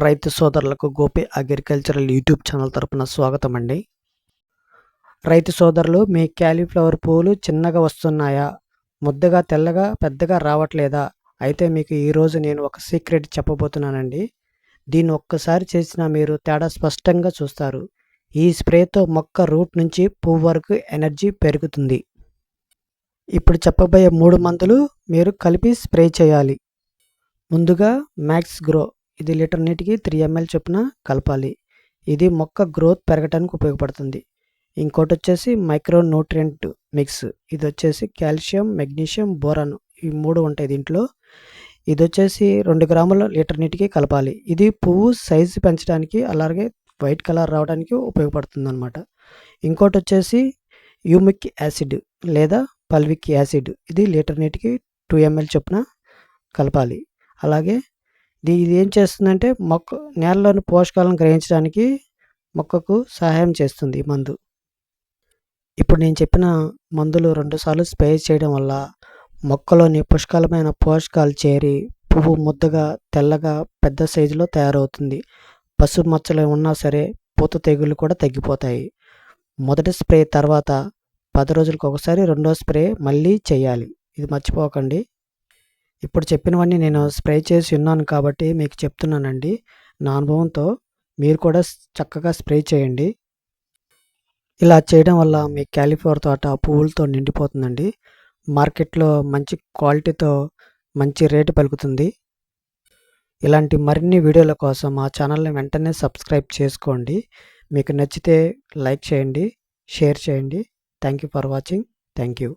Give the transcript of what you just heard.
రైతు సోదరులకు Gopi agricultural YouTube channel తరపున స్వాగతం అండి రైతు సోదరులు మీ క్యాలీఫ్లవర్ పువ్వులు చిన్నగా వస్తున్నాయా? ముద్దగా తెల్లగా పెద్దగా రావట్లేదా? అయితే మీకు ఈరోజు నేను ఒక సీక్రెట్ చెప్పబోతున్నానండి. దీన్ని ఒక్కసారి చేసినా మీరు తేడా స్పష్టంగా చూస్తారు. ఈ స్ప్రేతో మొక్క రూట్ నుంచి పువ్వు వరకు ఎనర్జీ పెరుగుతుంది. ఇప్పుడు చెప్పబోయే మూడు మందులు మీరు కలిపి స్ప్రే చేయాలి. ముందుగా మ్యాక్స్ గ్రో ఇది లీటర్ నీటికి త్రీ ఎంఎల్ చొప్పున కలపాలి. ఇది మొక్క గ్రోత్ పెరగటానికి ఉపయోగపడుతుంది. ఇంకోటి వచ్చేసి మైక్రో న్యూట్రియంట్ మిక్స్. ఇది వచ్చేసి కాల్షియం మెగ్నీషియం బోరాన్ ఈ మూడు ఉంటాయి దీంట్లో. ఇది వచ్చేసి రెండు గ్రాముల లీటర్ నీటికి కలపాలి. ఇది పువ్వు సైజు పెంచడానికి అలాగే వైట్ కలర్ రావడానికి ఉపయోగపడుతుంది అనమాట ఇంకోటి వచ్చేసి యూమిక్ యాసిడ్ లేదా పల్విక్ యాసిడ్. ఇది లీటర్ నీటికి టూ ఎంఎల్ చొప్పున కలపాలి. అలాగే ఇది ఇది ఏం చేస్తుందంటే మొక్క నేలలోని పోషకాలను గ్రహించడానికి మొక్కకు సహాయం చేస్తుంది ఈ మందు. ఇప్పుడు నేను చెప్పిన మందులు రెండుసార్లు స్ప్రే చేయడం వల్ల మొక్కలోని పుష్కలమైన పోషకాలు చేరి పువ్వు ముద్దగా తెల్లగా పెద్ద సైజులో తయారవుతుంది. పసుపు మచ్చలు ఉన్నా సరే పూత తెగులు కూడా తగ్గిపోతాయి. మొదటి స్ప్రే తర్వాత పది రోజులకు ఒకసారి రెండో స్ప్రే మళ్ళీ చేయాలి. ఇది మర్చిపోకండి. ఇప్పుడు చెప్పినవన్నీ నేను స్ప్రే చేసి ఉన్నాను కాబట్టి మీకు చెప్తున్నానండి. నా అనుభవంతో మీరు కూడా చక్కగా స్ప్రే చేయండి. ఇలా చేయడం వల్ల మీ క్యాలిఫ్లవర్ తోట పువ్వులతో నిండిపోతుందండి. మార్కెట్లో మంచి క్వాలిటీతో మంచి రేటు పలుకుతుంది. ఇలాంటి మరిన్ని వీడియోల కోసం మా ఛానల్ని వెంటనే సబ్స్క్రైబ్ చేసుకోండి. మీకు నచ్చితే లైక్ చేయండి షేర్ చేయండి. Thank you for watching. Thank you